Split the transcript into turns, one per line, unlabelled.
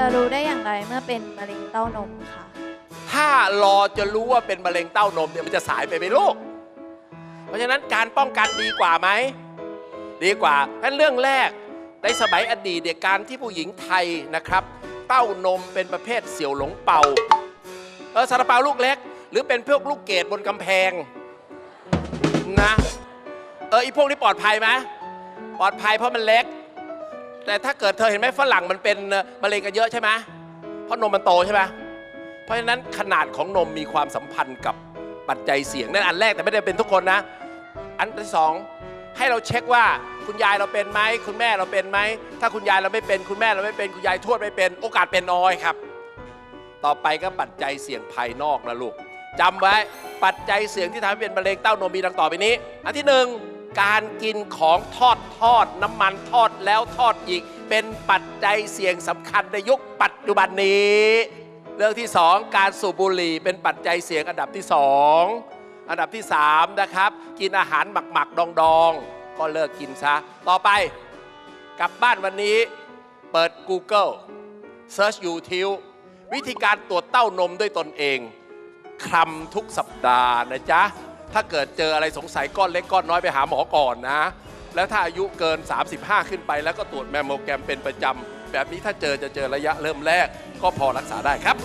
จะรู้ได้อย่างไรเมื่อเป็นมะเร็งเต้านมคะ
ถ้ารอจะรู้ว่าเป็นมะเร็งเต้านมเนี่ยมันจะสายไปไหมลูก เพราะฉะนั้นการป้องกันดีกว่าไหม ดีกว่าเพราะฉะนั้นเรื่องแรกในสมัยอดีตเนี่ยการที่ผู้หญิงไทยนะครับ เต้านมเป็นประเภทเสี่ยวหลงเป่าเออซาลาเปาลูกเล็ก หรือเป็นพวกลูกเกดบนกำแพงนะเอออีพวกนี้ปลอดภัยไหมปลอดภัยเพราะมันเล็ก แต่ถ้าเกิดเธอเห็นไหมฝรั่งมันเป็นมะเร็งกันเยอะใช่ไหมเพราะนมมันโตใช่ไหมเพราะฉะนั้นขนาดของนมมีความสัมพันธ์กับปัจจัยเสียงนั่นอันแรกแต่ไม่ได้เป็นทุกคนนะ อันที่สองให้เราเช็คว่าคุณยายเราเป็นไหมคุณแม่เราเป็นไหมถ้าคุณยายเราไม่เป็น คุณแม่เราไม่เป็นคุณยายทวดไม่เป็น โอกาสเป็นน้อยครับ ต่อไปก็ปัจจัยเสี่ยงภายนอกนะลูกจำไว้ปัจจัยเสี่ยงที่ทำให้เป็นมะเร็งเต้านมมีดังต่อไปนี้ อันที่หนึ่ง การกินของทอดทอดน้ำมันทอดแล้วทอดอีก เป็นปัจจัยเสี่ยงสำคัญในยุคปัจจุบันนี้ เรื่องที่2การสูบบุหรี่เป็นปัจจัยเสี่ยงอันดับที่2อันดับที่3นะครับ กินอาหารหมักๆดองๆก็เลิกกินซะ ต่อไปกลับบ้านวันนี้เปิด Google Search YouTube วิธีการตรวจเต้านมด้วยตนเองคลำทุกสัปดาห์นะจ๊ะ ถ้าเกิดเจออะไรสงสัยก้อนเล็กก้อนน้อยไปหาหมอก่อนนะ แล้วถ้าอายุเกิน 35 ขึ้นไปแล้วก็ตรวจแมมโมแกรมเป็นประจำแบบนี้ถ้าเจอจะเจอระยะเริ่มแรกก็พอรักษาได้ครับ